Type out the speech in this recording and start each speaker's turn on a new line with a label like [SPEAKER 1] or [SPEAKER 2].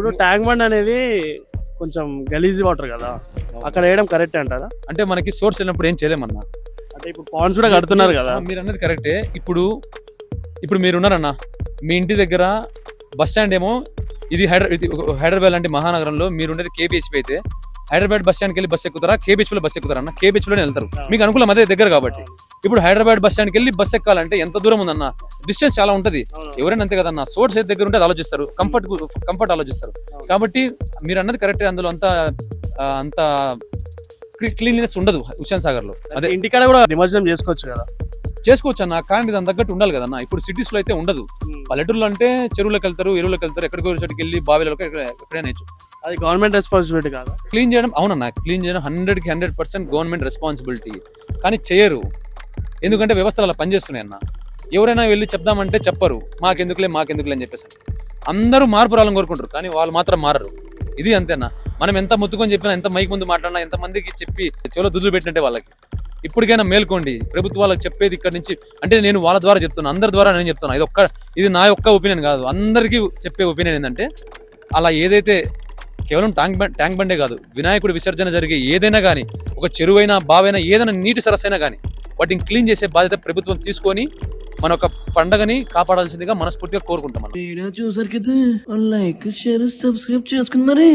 [SPEAKER 1] ఇప్పుడు tank bund అనేది కొంచెం గలీజీ వాటర్ కదా. అక్కడ వేయడం కరెక్ట్ అంటారా?
[SPEAKER 2] అంటే మనకి సోర్స్ వెళ్ళినప్పుడు ఏం చేయలేమన్నా.
[SPEAKER 1] అంటే ఇప్పుడు పాండ్స్ కూడా కడుతున్నారు కదా.
[SPEAKER 2] మీరు అన్నది కరెక్టే. ఇప్పుడు ఇప్పుడు మీరు ఉన్నారన్న మీ ఇంటి దగ్గర బస్ స్టాండ్ ఏమో ఇది హైదరా ఇది హైదరాబాద్ లాంటి మహానగరంలో మీరు ఉండేది కేబిహెచ్పి అయితే హైదరాబాద్ బస్ స్టాండ్కి వెళ్ళి బస్ ఎక్కుతారా? కేబిహెచ్లో బస్ ఎక్కుతారా అన్న? కేబిహెచ్లోనే వెళ్తారు. మీకు అనుకూలం అదే దగ్గర కాబట్టి. ఇప్పుడు హైదరాబాద్ బస్ స్టాండ్కి వెళ్ళి బస్ ఎక్కాలంటే ఎంత దూరం ఉందన్న? డిస్టెన్స్ చాలా ఉంటది. ఎవరైనా అంతే కదన్న? సోర్స్ ఏది దగ్గర ఉంటే ఆలోచిస్తారు. కంఫర్ట్ కంఫర్ట్ ఆలోచిస్తారు. కాబట్టి మీరు అన్నది కరెక్టే. అందులో అంత అంత క్లీన్లీనెస్ ఉండదు హుషాన్ సాగర్లో అదే
[SPEAKER 1] ఇంటికాడ కూడా నిమజ్జనం చేసుకోవచ్చు కదా?
[SPEAKER 2] చేసుకోవచ్చు అన్న. కానీ దాని తగ్గట్టు ఉండాలి కదన్న. ఇప్పుడు సిటీస్లో అయితే ఉండదు. పల్లెటూరులో అంటే చెరువులకు వెళ్తారు ఎరువులకు వెళ్తారు ఎక్కడికో చోటుకి వెళ్ళి బావిలకు ఎక్కడ- ఎక్కడైనా
[SPEAKER 1] అది గవర్నమెంట్ రెస్పాన్సిబిలిటీ కాదా?
[SPEAKER 2] క్లీన్ చేయడం అవునన్న. క్లీన్ చేయడం హండ్రెడ్కి హండ్రెడ్ పర్సెంట్ గవర్నమెంట్ రెస్పాన్సిబిలిటీ. కానీ చేయరు. ఎందుకంటే వ్యవస్థలు అలా పనిచేస్తున్నాయి అన్న. ఎవరైనా వెళ్ళి చెప్దామంటే చెప్పరు. మాకెందుకులే మాకెందుకులే అని చెప్పేసి అందరూ మార్పు రావాలని కోరుకుంటారు కానీ వాళ్ళు మాత్రం మారరు. ఇది అంతేనా? మనం ఎంత ముత్తుకొని చెప్పినా ఎంత మైక్ ముందు మాట్లాడినా ఎంతమందికి చెప్పి చెవులో దుద్దులు పెట్టినట్టే వాళ్ళకి. ఇప్పటికైనా మేల్కోండి. ప్రభుత్వాలకు చెప్పేది ఇక్కడ నుంచి అంటే నేను వాళ్ళ ద్వారా చెప్తున్నా అందరి ద్వారా నేను చెప్తున్నా. ఇది ఒక్క ఇది నా యొక్క ఒపీనియన్ కాదు. అందరికీ చెప్పే ఒపీనియన్ ఏంటంటే అలా ఏదైతే కేవలం ట్యాంక్ బండ్ ట్యాంక్ బండే కాదు వినాయకుడి విసర్జన జరిగే ఏదైనా కానీ ఒక చెరువైనా బావైనా ఏదైనా నీటి సరస్సైనా కానీ వాటిని క్లీన్ చేసే బాధ్యత ప్రభుత్వం తీసుకొని మన ఒక పండగని కాపాడాల్సిందిగా మనస్ఫూర్తిగా కోరుకుంటాం
[SPEAKER 3] లైక్ షేర్ సబ్స్క్రైబ్ చేసుకుని మరి.